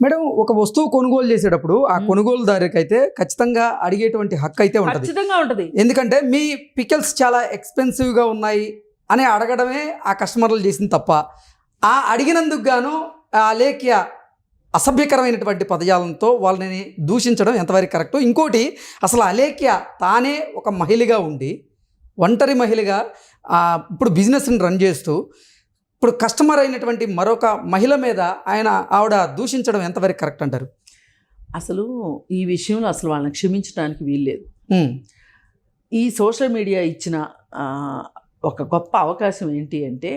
Madam ఒక వస్తువు కొనుగోలు చేసేటప్పుడు ఆ. కొనుగోలుదారుకి అయితే ఖచ్చితంగా అడిగేటువంటి హక్కు అయితే ఉంటుంది. ఖచ్చితంగా ఉంటది. ఎందుకంటే మీ పికెల్స్ చాలా ఎక్స్పెన్సివ్గా ఉన్నాయి అని అడగడమే ఆ కస్టమర్లు చేసింది తప్ప. ఆ అడిగినందుకు గాను ఆ లేఖ్య అసభ్యకరమైనటువంటి పదజాలంతో వాళ్ళని దూషించడం ఎంతవరకు కరెక్ట్. ఇంకోటి అసలు అలేఖ్య తానే ఒక మహిళగా ఉండి ఒంటరి మహిళగా ఇప్పుడు బిజినెస్ని రన్ చేస్తూ ఇప్పుడు కస్టమర్ అయినటువంటి మరొక మహిళ మీద ఆయన ఆవిడ దూషించడం ఎంతవరకు కరెక్ట్ అంటారు? అసలు ఈ విషయంలో అసలు వాళ్ళని క్షమించడానికి వీల్లేదు. ఈ సోషల్ మీడియా ఇచ్చిన ఒక గొప్ప అవకాశం ఏంటి అంటే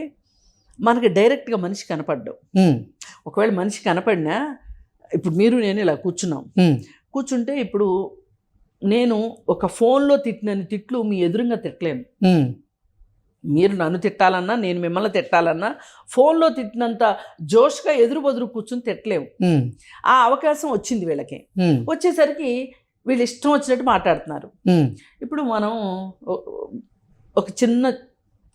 మనకి డైరెక్ట్గా మనిషి కనపడ్డం. ఒకవేళ మనిషి కనపడినా ఇప్పుడు మీరు నేను ఇలా కూర్చున్నాం. కూర్చుంటే ఇప్పుడు నేను ఒక ఫోన్లో తిట్టినని తిట్లు మీ ఎదురుగా తిట్టలేను. మీరు నన్ను తిట్టాలన్నా నేను మిమ్మల్ని తిట్టాలన్నా ఫోన్లో తిట్టినంత జోష్గా ఎదురు బదురు కూర్చుని తిట్టలేము ఆ అవకాశం వచ్చింది వీళ్ళకి. వచ్చేసరికి వీళ్ళు ఇష్టం వచ్చినట్టు మాట్లాడుతున్నారు. ఇప్పుడు మనం ఒక చిన్న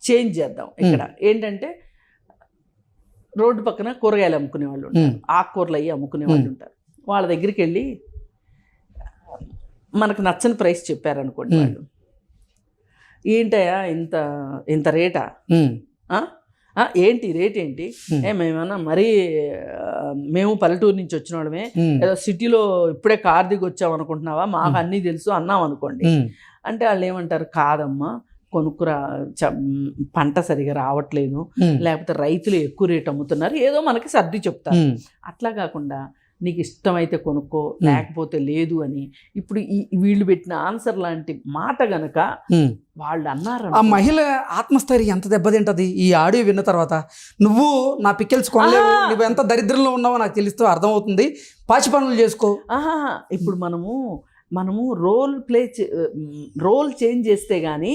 చేంజ్ చేద్దాం ఇక్కడ. ఏంటంటే రోడ్డు పక్కన కూరగాయలు అమ్ముకునే వాళ్ళు ఉంటారు. ఆకుకూరలు అయ్యి అమ్ముకునే వాళ్ళు ఉంటారు. వాళ్ళ దగ్గరికి వెళ్ళి మనకు నచ్చని ప్రైస్ చెప్పారనుకోండి. వాళ్ళు. ఏంటయ్యా ఇంత ఇంత రేటా? ఉమ్, ఆ? ఆ, ఏంటి రేట్ ఏంటి. ఏ మేమన్నా మరీ మేము పల్లెటూరు నుంచి వచ్చిన వాళ్ళమే ఏదో సిటీలో ఇప్పుడే కార్ దిగి వచ్చాం అనుకుంటున్నావా? మాకు. అన్నీ తెలుసు అన్నాం అనుకోండి. అంటే వాళ్ళు ఏమంటారు? కాదమ్మా కొనుక్కురా పంట సరిగా రావట్లేదు. లేకపోతే రైతులు ఎక్కువ రేట్ అమ్ముతున్నారు. ఏదో మనకి సర్ది చెప్తారు. అట్లా కాకుండా నీకు ఇష్టమైతే కొనుక్కో లేకపోతే లేదు అని. ఇప్పుడు ఈ వీళ్ళు పెట్టిన ఆన్సర్ లాంటి మాట గనక. వాళ్ళు అన్నారు ఆ మహిళ ఆత్మస్థైర్యం ఎంత దెబ్బతింటది ఈ ఆడియో విన్న తర్వాత? నువ్వు నా పిక్కెల్స్ కొనలేవు. నువ్వు ఎంత దరిద్రంలో ఉన్నావో నాకు తెలుస్తూ అర్థమవుతుంది. పాచి పనులు చేసుకో. ఆహా! ఇప్పుడు మనము మనము రోల్ ప్లే రోల్ చేంజ్ చేస్తే గానీ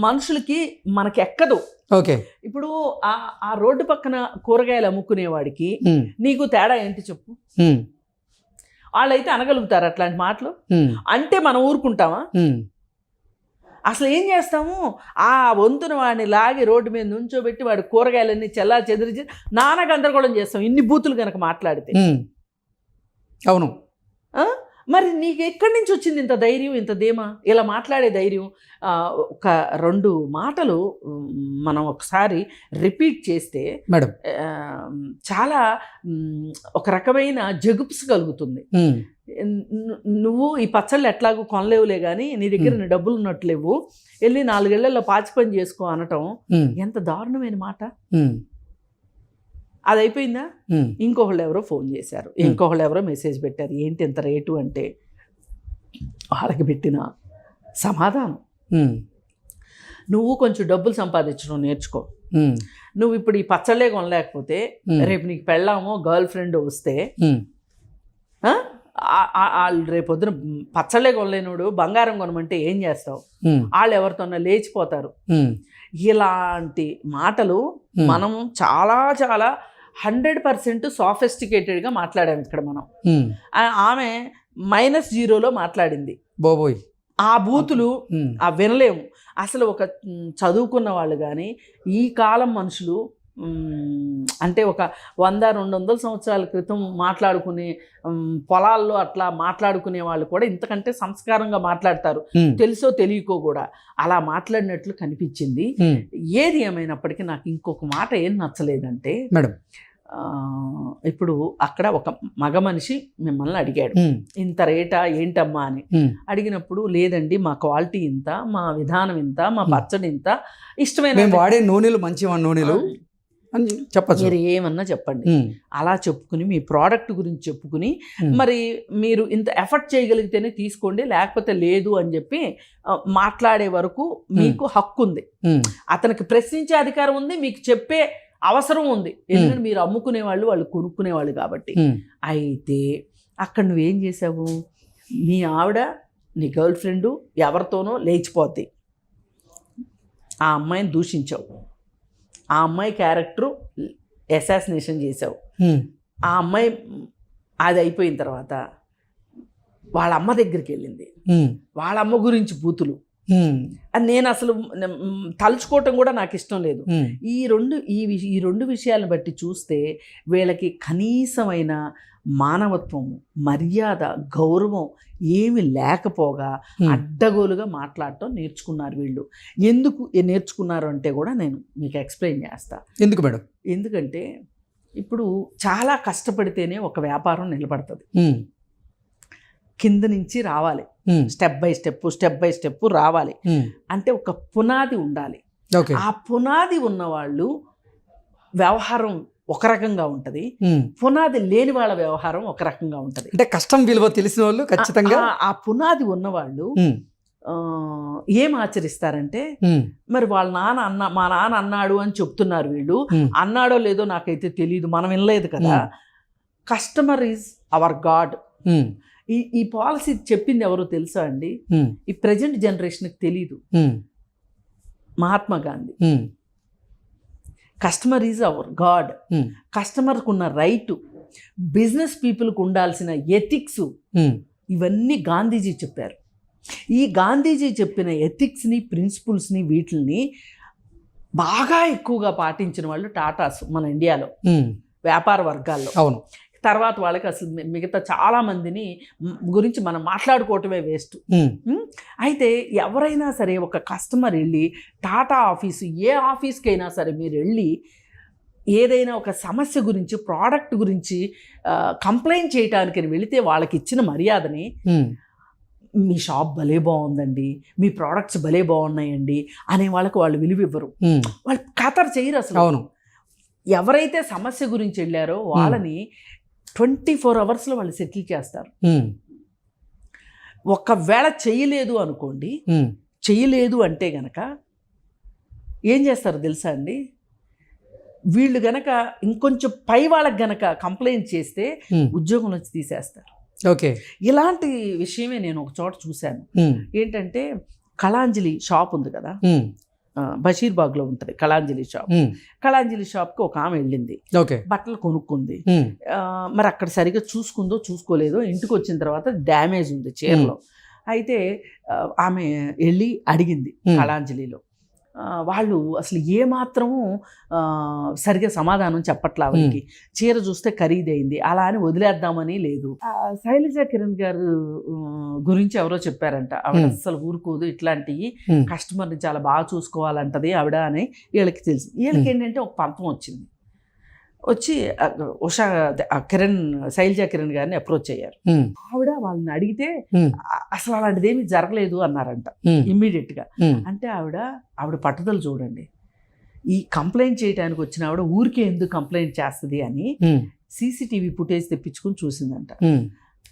మనుషులకి మనకి ఎక్కదు ఓకే. ఇప్పుడు ఆ ఆ రోడ్డు పక్కన కూరగాయలు అమ్ముకునేవాడికి నీకు తేడా ఏంటి చెప్పు? వాళ్ళైతే అనగలుగుతారు అట్లాంటి మాటలు. అంటే మనం ఊరుకుంటామా? అసలు ఏం చేస్తాము? ఆ వంతున వాడిని లాగి రోడ్డు మీద నుంచోబెట్టి వాడి కూరగాయలన్నీ చెల్లా చెదిరించి నానా గందరగోళం చేస్తాం. ఇన్ని బూతులు కనుక మాట్లాడితే. అవును? మరి నీకు ఎక్కడి నుంచి వచ్చింది ఇంత ధైర్యం ఇంత ధీమా? ఇలా మాట్లాడే ధైర్యం. ఒక రెండు మాటలు మనం ఒకసారి రిపీట్ చేస్తే మేడం. చాలా ఒక రకమైన జగుప్స్ కలుగుతుంది. నువ్వు ఈ పచ్చళ్ళు ఎట్లాగో కొనలేవులే కానీ నీ దగ్గర డబ్బులు ఉన్నట్లేవు వెళ్ళి నాలుగేళ్ళలో పాచి పని చేసుకో అనటం ఎంత దారుణమైన మాట. అది అయిపోయిందా ఇంకొకళ్ళు ఎవరో ఫోన్ చేశారు. ఇంకొకళ్ళు ఎవరో మెసేజ్ పెట్టారు. ఏంటి ఎంత రేటు? అంటే వాళ్ళకి పెట్టిన సమాధానం. నువ్వు కొంచెం డబ్బులు సంపాదించడం నేర్చుకో. నువ్వు ఇప్పుడు ఈ పచ్చళ్ళే కొనలేకపోతే రేపు నీకు పెళ్ళామో గర్ల్ ఫ్రెండ్ వస్తే రేపొద్దున పచ్చళ్ళే కొనలేనుడు బంగారం కొనమంటే ఏం చేస్తావు? వాళ్ళు ఎవరితోన్నా లేచిపోతారు. ఇలాంటి మాటలు మనం చాలా చాలా హండ్రెడ్ పర్సెంట్ సాఫిస్టికేటెడ్గా మాట్లాడాము ఇక్కడ మనం. ఆమె మైనస్ జీరోలో మాట్లాడింది. బాబోయ్. ఆ బూతులు ఆ వినలేము అసలు ఒక చదువుకున్న వాళ్ళు కానీ ఈ కాలం మనుషులు అంటే ఒక వంద రెండు వందల సంవత్సరాల క్రితం మాట్లాడుకునే పొలాల్లో అట్లా మాట్లాడుకునే వాళ్ళు కూడా ఇంతకంటే సంస్కారంగా మాట్లాడతారు. తెలుసో తెలియకో కూడా అలా మాట్లాడినట్లు కనిపించింది. ఏది ఏమైనప్పటికీ నాకు ఇంకొక మాట ఏం నచ్చలేదంటే మేడం. ఇప్పుడు అక్కడ ఒక మగ మనిషి మిమ్మల్ని అడిగాడు. ఇంత రేటా ఏంటమ్మా అని. అడిగినప్పుడు లేదండి మా క్వాలిటీ ఇంత మా విధానం ఇంత మా. పచ్చడి ఇంత ఇష్టమైన వాడే నూనెలు మంచి నూనెలు? అని చెప్పచ్చు. మీరు ఏమన్నా చెప్పండి. అలా చెప్పుకుని మీ ప్రోడక్ట్ గురించి చెప్పుకుని మరి మీరు ఇంత ఎఫర్ట్ చేయగలిగితేనే తీసుకోండి లేకపోతే లేదు అని చెప్పి మాట్లాడే వరకు మీకు హక్కు ఉంది అతనికి ప్రశ్నించే అధికారం ఉంది మీకు చెప్పే అవసరం ఉంది. ఎందుకంటే మీరు అమ్ముకునే వాళ్ళు వాళ్ళు కొనుక్కునే వాళ్ళు కాబట్టి అయితే అక్కడ నువ్వేం చేసావు? మీ ఆవిడ నీ గర్ల్ ఫ్రెండ్ ఎవరితోనో లేచిపోద్ది. ఆ అమ్మాయిని దూషించావు. ఆ అమ్మాయి క్యారెక్టరు అసాసినేషన్ చేసావు ఆ అమ్మాయి అది అయిపోయిన తర్వాత వాళ్ళ అమ్మ దగ్గరికి వెళ్ళింది. వాళ్ళ అమ్మ గురించి బూతులు. అది నేను అసలు తలుచుకోవటం కూడా నాకు ఇష్టం లేదు. ఈ రెండు ఈ ఈ రెండు విషయాలను బట్టి చూస్తే వీళ్ళకి కనీసమైన మానవత్వము మర్యాద గౌరవం ఏమి లేకపోగా. అడ్డగోలుగా మాట్లాడటం నేర్చుకున్నారు వీళ్ళు. ఎందుకు నేర్చుకున్నారు అంటే కూడా నేను మీకు ఎక్స్ప్లెయిన్ చేస్తా. ఎందుకు మేడం? ఎందుకంటే ఇప్పుడు చాలా కష్టపడితేనే ఒక వ్యాపారం నిలబడుతుంది. కింద నుంచి రావాలి. ఉమ్, step by step step by step రావాలి. ఉమ్, అంటే ఒక పునాది ఉండాలి. ఓకే. ఆ పునాది ఉన్నవాళ్ళు వ్యవహారం ఒక రకంగా ఉంటుంది. ఉమ్. పునాది లేని వాళ్ళ వ్యవహారం ఒక రకంగా ఉంటుంది. అంటే కష్టం విలువ తెలిసిన వాళ్ళు ఖచ్చితంగా ఆ- పునాది ఉన్నవాళ్ళు ఏం ఆచరిస్తారంటే మరి వాళ్ళ నాన్న అన్న మా నాన్న అన్నాడు అని చెప్తున్నారు వీళ్ళు. అన్నాడో లేదో నాకైతే తెలియదు మనం వినలేదు కదా. Hmm. Customer is our god ఈ ఈ పాలసీ చెప్పింది ఎవరో తెలుసా అండి? ఈ ప్రజెంట్ జనరేషన్కి తెలియదు ఉమ్, Mahatma Gandhi. Customer is our god కస్టమర్కు ఉన్న రైటు బిజినెస్ పీపుల్కి ఉండాల్సిన ఎథిక్స్ ఇవన్నీ గాంధీజీ చెప్పారు. ఈ గాంధీజీ చెప్పిన ఎథిక్స్ని ప్రిన్సిపల్స్ని వీటిని బాగా ఎక్కువగా పాటించిన వాళ్ళు టాటాస్ మన ఇండియాలో. వ్యాపార వర్గాల్లో. అవును. తర్వాత వాళ్ళకి అసలు మిగతా చాలా మందిని గురించి మనం మాట్లాడుకోవటమే వేస్ట్. అయితే ఎవరైనా సరే ఒక కస్టమర్ వెళ్ళి టాటా ఆఫీసు ఏ ఆఫీస్కైనా సరే మీరు వెళ్ళి ఏదైనా ఒక సమస్య గురించి ప్రోడక్ట్ గురించి కంప్లైంట్ చేయడానికి వెళితే వాళ్ళకి ఇచ్చిన మర్యాదని మీ షాప్ భలే బాగుందండి మీ ప్రోడక్ట్స్ భలే బాగున్నాయండి అనే వాళ్ళకి వాళ్ళు విలువ ఇవ్వరు. వాళ్ళు ఖతర్ చేయరు అసలు. అవును. ఎవరైతే సమస్య గురించి వెళ్ళారో వాళ్ళని ట్వంటీ ఫోర్ అవర్స్లో వాళ్ళు సెటిల్ చేస్తారు. ఒకవేళ చేయలేదు అనుకోండి చేయలేదు అంటే గనక ఏం చేస్తారు తెలుసా అండి? వీళ్ళు గనక ఇంకొంచెం పై వాళ్ళకి గనక కంప్లైంట్ చేస్తే ఉద్యోగం నుంచి తీసేస్తారు. ఓకే. ఇలాంటి విషయమే నేను ఒక చోట చూశాను. ఏంటంటే కళాంజలి షాప్ ఉంది కదా? బషీర్బాగ్లో ఉంటుంది కళాంజలి షాప్. కళాంజలి షాప్కి ఒక ఆమె వెళ్ళింది. ఓకే. బట్టలు కొనుక్కుంది. మరి అక్కడ సరిగ్గా చూసుకుందో చూసుకోలేదో ఇంటికి వచ్చిన తర్వాత డ్యామేజ్ ఉంది చీరలో. అయితే ఆమె వెళ్ళి అడిగింది. కళాంజలిలో. వాళ్ళు అసలు ఏమాత్రము సరిగ్గా సమాధానం చెప్పట్లా వాళ్ళకి. చీర చూస్తే ఖరీదైంది అలా అని వదిలేద్దామని లేదు. శైలజ కిరణ్ గారు గురించి ఎవరో చెప్పారంట. ఆవిడ. అసలు ఊరుకోదు ఇట్లాంటివి కస్టమర్ని చాలా బాగా చూసుకోవాలంటది ఆవిడ అని వీళ్ళకి తెలుసు. వీళ్ళకి. ఏంటంటే ఒక పంతం వచ్చింది. వచ్చి ఉషా కిరణ్ శైలజ కిరణ్ గారిని అప్రోచ్ అయ్యారు. ఆవిడ వాళ్ళని అడిగితే ఉమ్, "ఆ- అసలు అలాంటిది ఏమీ జరగలేదు అన్నారంట ఉమ్, ఇమ్మీడియట్గా ఉమ్, అంటే ఆవిడ ఆవిడ పట్టుదల చూడండి. ఈ కంప్లైంట్ చేయడానికి వచ్చిన ఆవిడ ఊరికే ఎందుకు కంప్లైంట్ చేస్తుంది అని సీసీటీవీ ఫుటేజ్ తెప్పించుకుని చూసిందంట.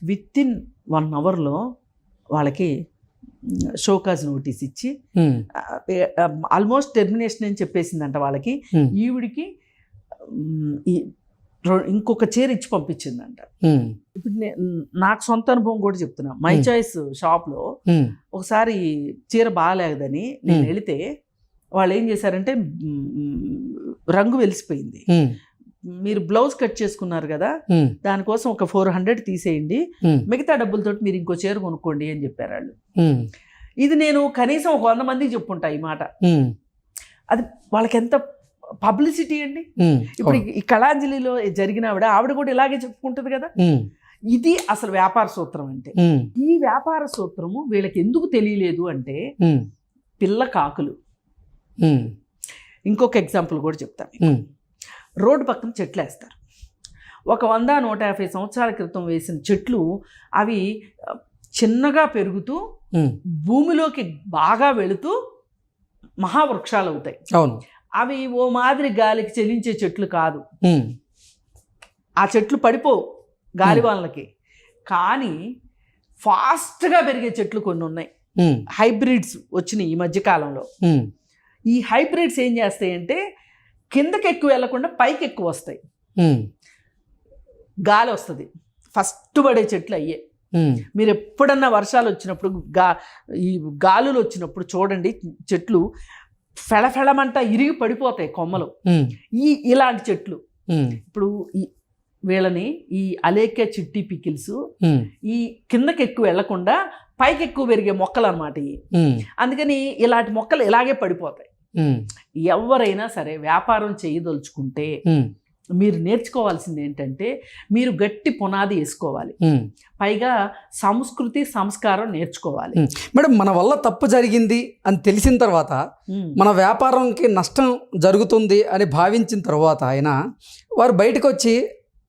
విత్ ఇన్ వన్ అవర్లో వాళ్ళకి షోకాజ్ నోటీస్ ఇచ్చి ఆల్మోస్ట్ టెర్మినేషన్ అని చెప్పేసిందంట వాళ్ళకి. ఈవిడికి ఈ ఇంకొక చీర ఇచ్చి పంపించిందంట. ఇప్పుడు నాకు సొంత అనుభవం కూడా చెప్తున్నా. మై. చాయిస్ షాప్లో ఒకసారి చీర బాగాలేదని నేను. వెళితే వాళ్ళు ఏం చేశారంటే రంగు వెలిసిపోయింది. మీరు బ్లౌజ్ కట్ చేసుకున్నారు కదా దానికోసం ఒక ఫోర్ హండ్రెడ్ తీసేయండి. మిగతా డబ్బులతో మీరు ఇంకో చీర కొనుక్కోండి అని చెప్పారు వాళ్ళు. ఇది నేను కనీసం ఒక వంద మందికి చెప్పుంటా ఈ మాట. అది వాళ్ళకి ఎంత పబ్లిసిటీ అండి. ఇప్పుడు ఈ కళాంజలిలో జరిగిన ఆవిడ ఆవిడ కూడా ఇలాగే చెప్పుకుంటుంది కదా. ఇది అసలు వ్యాపార సూత్రం అంటే. ఈ వ్యాపార సూత్రము వీళ్ళకి ఎందుకు తెలియలేదు అంటే పిల్ల కాకులు. ఇంకొక ఎగ్జాంపుల్ కూడా చెప్తాను రోడ్డు పక్కన చెట్లు వేస్తారు ఒక వంద నూట యాభై సంవత్సరాల క్రితం వేసిన చెట్లు అవి చిన్నగా పెరుగుతూ భూమిలోకి బాగా వెళుతూ మహావృక్షాలు అవుతాయి. అవును. అవి ఓ మాదిరి గాలికి చెలించే చెట్లు కాదు. ఆ చెట్లు పడిపోవు గాలివానలకి కానీ ఫాస్ట్గా పెరిగే చెట్లు కొన్ని ఉన్నాయి. హైబ్రిడ్స్ వచ్చినాయి ఈ మధ్యకాలంలో ఉమ్, ఈ హైబ్రిడ్స్ ఏం చేస్తాయంటే కిందకి ఎక్కువ వెళ్ళకుండా పైకి ఎక్కువ వస్తాయి. గాలి వస్తుంది. ఫస్ట్ పడే చెట్లు అయ్యే. మీరు ఎప్పుడన్నా వర్షాలు వచ్చినప్పుడు గా ఈ గాలులు వచ్చినప్పుడు చూడండి చెట్లు ఫెళఫెళమంట ఇరిగి పడిపోతాయి కొమ్మలు. ఈ ఇలాంటి చెట్లు. ఇప్పుడు ఈ వీళ్ళని ఈ అలేఖ్య చిట్టి పికిల్స్ ఈ కిందకి ఎక్కువ వెళ్ళకుండా పైకి ఎక్కువ పెరిగే మొక్కలు అనమాట ఇవి అందుకని ఇలాంటి మొక్కలు ఇలాగే పడిపోతాయి. ఎవరైనా సరే వ్యాపారం చేయదలుచుకుంటే మీరు నేర్చుకోవాల్సింది ఏంటంటే మీరు గట్టి పునాది వేసుకోవాలి. పైగా సంస్కృతి సంస్కారం నేర్చుకోవాలి. మేడం మన వల్ల తప్పు జరిగింది అని తెలిసిన తర్వాత. మన వ్యాపారంకి నష్టం జరుగుతుంది అని భావించిన తర్వాత ఆయన వారు బయటకు వచ్చి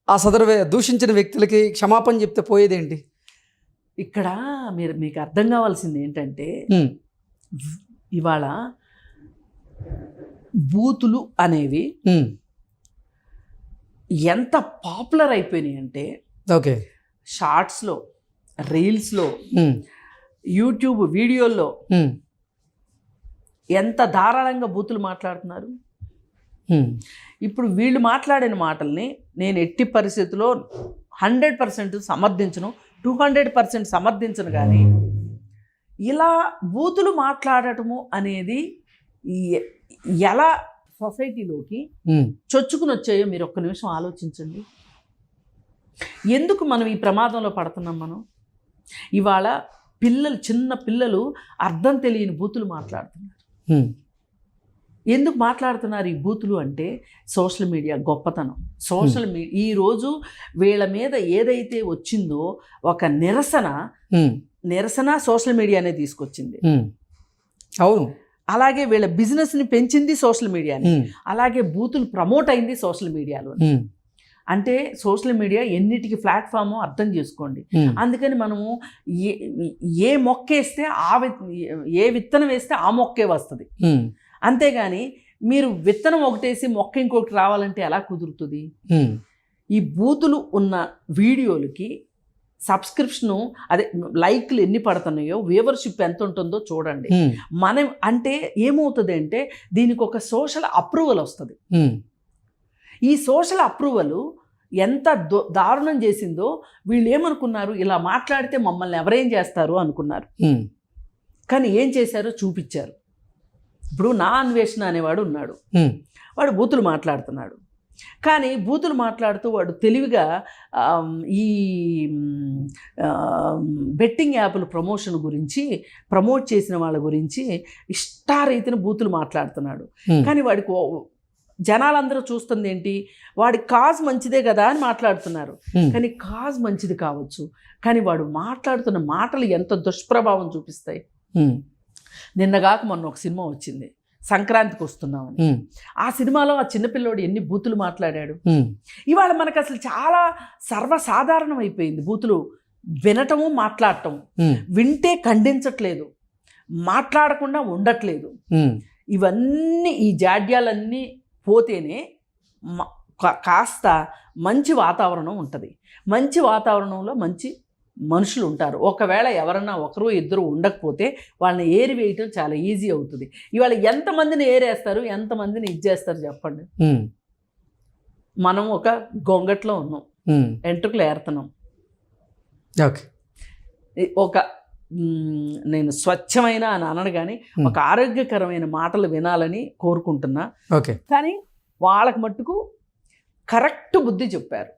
ఆ సదరు దూషించిన వ్యక్తులకి క్షమాపణ చెప్తే పోయేదేంటి? ఇక్కడ మీరు మీకు అర్థం కావాల్సింది ఏంటంటే ఇవాళ బూతులు అనేవి ఎంత పాపులర్ అయిపోయినాయి అంటే ఓకే. షార్ట్స్లో రీల్స్లో యూట్యూబ్ వీడియోల్లో ఎంత ధారాళంగా బూతులు మాట్లాడుతున్నారు. ఇప్పుడు వీళ్ళు మాట్లాడిన మాటల్ని నేను ఎట్టి పరిస్థితుల్లో హండ్రెడ్ పర్సెంట్ సమర్థించను టూ హండ్రెడ్ పర్సెంట్ సమర్థించను కానీ ఇలా బూతులు మాట్లాడటము అనేది ఎలా సొసైటీలోకి చొచ్చుకుని వచ్చాయో మీరు ఒక్క నిమిషం ఆలోచించండి. ఎందుకు మనం ఈ ప్రమాదంలో పడుతున్నాం మనం? ఇవాళ పిల్లలు చిన్న పిల్లలు అర్థం తెలియని బూతులు మాట్లాడుతున్నారు. ఎందుకు మాట్లాడుతున్నారు ఈ బూతులు అంటే సోషల్ మీడియా గొప్పతనం. సోషల్ మీడియా ఈరోజు వీళ్ళ మీద ఏదైతే వచ్చిందో ఒక నిరసన నిరసన సోషల్ మీడియానే తీసుకొచ్చింది. అవును. అలాగే వీళ్ళ బిజినెస్ని పెంచింది సోషల్ మీడియానే ఉమ్, అలాగే బూతులు ప్రమోట్ అయింది సోషల్ మీడియాలో అంటే సోషల్ మీడియా ఎన్నిటికి ప్లాట్ఫామ్ అర్థం చేసుకోండి. అందుకని మనము ఏ ఏ మొక్క వేస్తే ఆ విత్ ఏ విత్తనం వేస్తే ఆ మొక్కే వస్తుంది. అంతేగాని మీరు విత్తనం ఒకటేసి మొక్క ఇంకొకటి రావాలంటే ఎలా కుదురుతుంది? ఈ బూతులు ఉన్న వీడియోలకి సబ్స్క్రిప్షను అదే లైక్లు ఎన్ని పడుతున్నాయో వ్యూవర్షిప్ ఎంత ఉంటుందో చూడండి మనం అంటే ఏమవుతుంది అంటే దీనికి ఒక సోషల్ అప్రూవల్ వస్తుంది. ఈ సోషల్ అప్రూవల్ ఎంత దో దారుణం చేసిందో వీళ్ళు ఏమనుకున్నారు ఇలా మాట్లాడితే మమ్మల్ని ఎవరేం చేస్తారు అనుకున్నారు. కానీ ఏం చేశారో చూపించారు ఇప్పుడు నా అన్వేషణ అనేవాడు ఉన్నాడు. వాడు బూతులు మాట్లాడుతున్నాడు. కానీ బూతులు మాట్లాడుతూ వాడు తెలివిగా ఈ బెట్టింగ్ యాప్ల ప్రమోషన్ గురించి ప్రమోట్ చేసిన వాళ్ళ గురించి ఇష్టారీతిన బూతులు మాట్లాడుతున్నాడు. కానీ వాడికి జనాలందరూ చూస్తుంది ఏంటి వాడి కాజ్ మంచిదే కదా అని మాట్లాడుతున్నారు. కానీ కాజ్ మంచిది కావచ్చు. కానీ వాడు మాట్లాడుతున్న మాటలు ఎంత దుష్ప్రభావం చూపిస్తాయి. నిన్నగాక మొన్న ఒక సినిమా వచ్చింది. సంక్రాంతికి వస్తున్నామని ఉమ్, ఆ సినిమాలో ఆ చిన్నపిల్లోడు ఎన్ని బూతులు మాట్లాడాడు? ఇవాళ మనకు అసలు చాలా సర్వసాధారణం అయిపోయింది బూతులు. వినటము మాట్లాడటం. వింటే ఖండించట్లేదు. మాట్లాడకుండా ఉండట్లేదు. ఇవన్నీ ఈ జాడ్యాలన్నీ పోతేనే కాస్త మంచి వాతావరణం ఉంటుంది. మంచి వాతావరణంలో మంచి మనుషులు ఉంటారు ఒకవేళ ఎవరన్నా ఒకరు ఇద్దరు ఉండకపోతే వాళ్ళని ఏరి వేయటం చాలా ఈజీ అవుతుంది. ఇవాళ ఎంతమందిని ఏరేస్తారు ఎంతమందిని ఇది చేస్తారు చెప్పండి మనం ఒక గొంగట్లో ఉన్నాం. ఎంట్రుకలు ఏరుతున్నాం. ఓకే. ఒక నేను స్వచ్ఛమైన అని అనను కానీ. ఒక ఆరోగ్యకరమైన మాటలు వినాలని కోరుకుంటున్నా. ఓకే. కానీ వాళ్ళకి మట్టుకు కరెక్ట్ బుద్ధి చెప్పారు.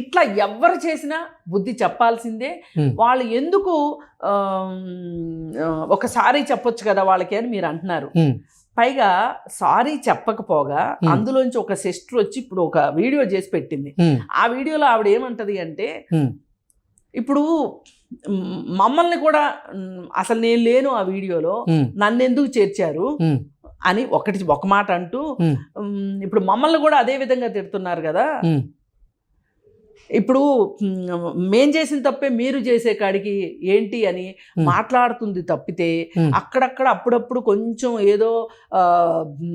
ఇట్లా ఎవరు చేసినా బుద్ధి చెప్పాల్సిందే. వాళ్ళు ఎందుకు ఒకసారి చెప్పొచ్చు కదా వాళ్ళకి అని మీరు అంటున్నారు. పైగా సారీ చెప్పకపోగా. అందులోంచి ఒక సిస్టర్ వచ్చి ఇప్పుడు ఒక వీడియో చేసి పెట్టింది. ఆ వీడియోలో ఆవిడ ఏమంటది అంటే ఇప్పుడు మమ్మల్ని కూడా అసలు నేను లేను ఆ వీడియోలో ఉమ్, నన్ను ఎందుకు చేర్చారు అని ఒకటి ఒక మాట అంటూ ఇప్పుడు మమ్మల్ని కూడా అదే విధంగా తిడుతున్నారు కదా. ఇప్పుడు మ్, చేసిన తప్పే మీరు చేసే కాడికి ఏంటి అని. మాట్లాడుతుంది తప్పితే. అక్కడక్కడ అప్పుడప్పుడు కొంచెం ఏదో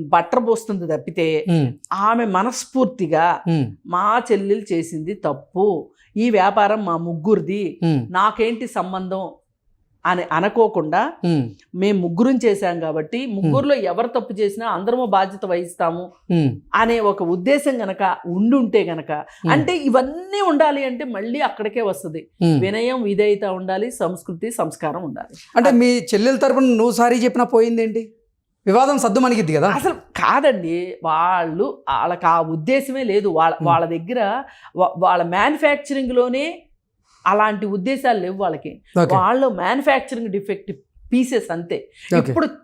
బట్టర్ పోస్తుంది తప్పితే ఆమె మనస్ఫూర్తిగా మా చెల్లెలు చేసింది తప్పు. ఈ వ్యాపారం మా ముగ్గురిది. నాకేంటి సంబంధం? అని అనుకోకుండా మేము ముగ్గురం చేశాం కాబట్టి ముగ్గురులో ఎవరు తప్పు చేసినా అందరము బాధ్యత వహిస్తాము అనే ఒక ఉద్దేశం గనక ఉండుంటే గనక అంటే ఇవన్నీ ఉండాలి అంటే మళ్ళీ అక్కడికే వస్తుంది. వినయం విధేయత ఉండాలి సంస్కృతి సంస్కారం ఉండాలి. అంటే మీ చెల్లెల తరపున నువ్వు సారీ చెప్పినా పోయిందేంటి వివాదం సద్దు మణిగిద్ది కదా? అసలు కాదండి వాళ్ళు వాళ్ళకి ఆ ఉద్దేశమే లేదు. వాళ్ళ వాళ్ళ దగ్గర వాళ్ళ మ్యానుఫ్యాక్చరింగ్లోనే అలాంటి ఉద్దేశాలు లేవు వాళ్ళకి. వాళ్ళు మ్యానుఫ్యాక్చరింగ్ డిఫెక్ట్ పీసెస్ అంతే. ఇప్పుడు